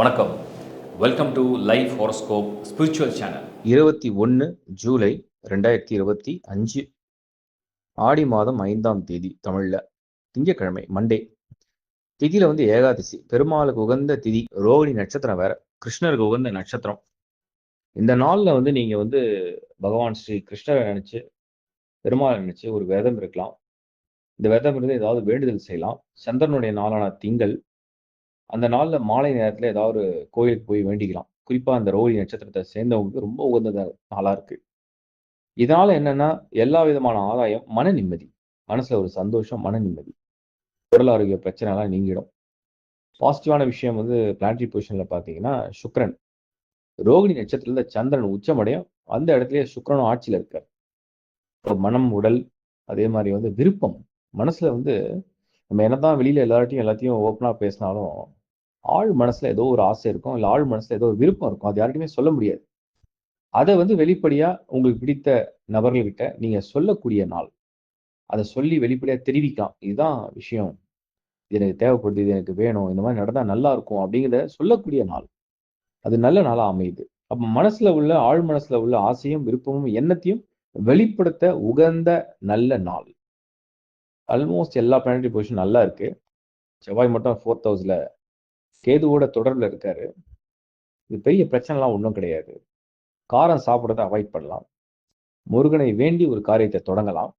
வணக்கம். Welcome to life horoscope spiritual channel இருபத்தி ஒன்று ஜூலை ரெண்டாயிரத்தி இருபத்தி அஞ்சு ஆடி மாதம் ஐந்தாம் தேதி தமிழில். திங்கட்கிழமை மண்டே திதியில் வந்து ஏகாதசி பெருமாளுக்கு உகந்த திதி ரோகிணி நட்சத்திரம் வேற கிருஷ்ணருக்கு உகந்த நட்சத்திரம். இந்த நாளில் வந்து நீங்கள் வந்து பகவான் ஸ்ரீ கிருஷ்ணரை நினச்சி பெருமாளை நினச்சி ஒரு விரதம் இருக்கலாம். இந்த விரதம் இருந்து ஏதாவது வேண்டுதல் செய்யலாம். சந்திரனுடைய நாளான திங்கள் அந்த நாளில் மாலை நேரத்தில் ஏதாவது ஒரு கோயிலுக்கு போய் வேண்டிக்கலாம். குறிப்பாக அந்த ரோஹிணி நட்சத்திரத்தை சேர்ந்தவங்களுக்கு ரொம்ப உகந்த நாளாக இருக்கு. இதனால என்னன்னா எல்லா விதமான ஆதாயம் மன நிம்மதி. மனசுல ஒரு சந்தோஷம் மன நிம்மதி. உடல் ஆரோக்கிய பிரச்சனைலாம் நீங்கிடும். பாசிட்டிவான விஷயம் வந்து பிளானட்ரி பொசிஷனில் பார்த்தீங்கன்னா சுக்ரன் ரோகிணி நட்சத்திரத்துல சந்திரன் உச்சமடையும். அந்த இடத்துலயே சுக்ரனும் ஆட்சியில் இருக்கார். இப்போ மனம் உடல் அதே மாதிரி வந்து விருப்பம். மனசுல வந்து நம்ம என்னதான் வெளியில எல்லார்ட்டையும் எல்லாத்தையும் ஓப்பனா பேசினாலும் ஆழ் மனசுல ஏதோ ஒரு ஆசை இருக்கும் இல்லை ஆழ் மனசுல ஏதோ ஒரு விருப்பம் இருக்கும். அது யார்கிட்டயுமே சொல்ல முடியாது. அதை வந்து வெளிப்படையா உங்களுக்கு பிடித்த நபர்கள்கிட்ட நீங்க சொல்லக்கூடிய நாள். அதை சொல்லி வெளிப்படையா தெரிவிக்கலாம். இதுதான் விஷயம். இது எனக்கு தேவைப்படுது இது எனக்கு வேணும் இந்த மாதிரி நடந்தா நல்லா இருக்கும் அப்படிங்கிறத சொல்லக்கூடிய நாள். அது நல்ல நாளா அமையுது. அப்ப மனசுல உள்ள ஆழ் மனசுல உள்ள ஆசையும் விருப்பமும் எண்ணத்தையும் வெளிப்படுத்த உகந்த நல்ல நாள். ஆல்மோஸ்ட் எல்லா பிளானட்டரி பொசிஷன் நல்லா இருக்கு. செவ்வாய் மட்டும் ஃபோர்த் ஹவுஸ்ல கேதுவோட தொடர்பில் இருக்காரு. இது பெரிய பிரச்சனைலாம் ஒன்றும் கிடையாது. காரம் சாப்பிட்றத அவாய்ட் பண்ணலாம். முருகனை வேண்டி ஒரு காரியத்தை தொடங்கலாம்.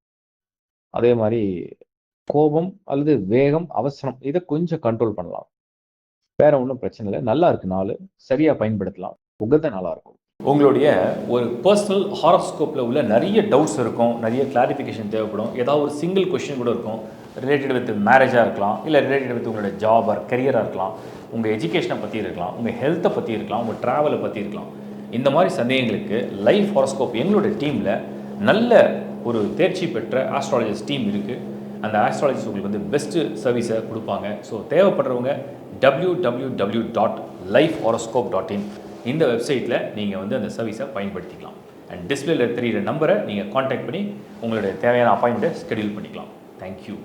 அதே மாதிரி கோபம் அல்லது வேகம் அவசரம் இதை கொஞ்சம் கண்ட்ரோல் பண்ணலாம். வேற ஒன்றும் பிரச்சனை இல்லை. நல்லா இருக்கு நாள் சரியா பயன்படுத்தலாம். உகந்த நாளா இருக்கும். உங்களுடைய ஒரு பர்சனல் ஹாரோஸ்கோப்பில் உள்ள நிறைய டவுட்ஸ் இருக்கும் நிறைய கிளாரிஃபிகேஷன் தேவைப்படும். ஏதாவது ஒரு சிங்கிள் கொஷின் கூட இருக்கும். ரிலேட்டட் வித் மேரேஜாக இருக்கலாம் இல்லை ரிலேட்டட் வித் உங்களோட ஜாப் ஆர் கரியராக இருக்கலாம். உங்கள் எஜுகேஷனை பற்றி இருக்கலாம் உங்கள் ஹெல்த்தை பற்றி இருக்கலாம் உங்கள் ட்ராவலை பற்றி இருக்கலாம். இந்த மாதிரி சந்தேகங்களுக்கு லைஃப் ஹாரோஸ்கோப் எங்களுடைய டீமில் நல்ல ஒரு தேர்ச்சி பெற்ற ஆஸ்ட்ராலஜிஸ்ட் டீம் இருக்குது அந்த ஆஸ்ட்ராலஜிஸ்ட் உங்களுக்கு வந்து பெஸ்ட்டு சர்வீஸை கொடுப்பாங்க. ஸோ தேவைப்படுறவங்க W W W dot life horoscope dot in இந்த வெப்சைட்டில் நீங்கள் வந்து அந்த சர்வீஸை பயன்படுத்திக்கலாம். அண்ட் டிஸ்பிளேல தெரிகிற நம்பரை நீங்கள் காண்டாக்ட் பண்ணி உங்களுடைய தேவையான அப்பாயின்மெண்ட்டை ஸ்கெடியூல் பண்ணிக்கலாம். தேங்க்யூ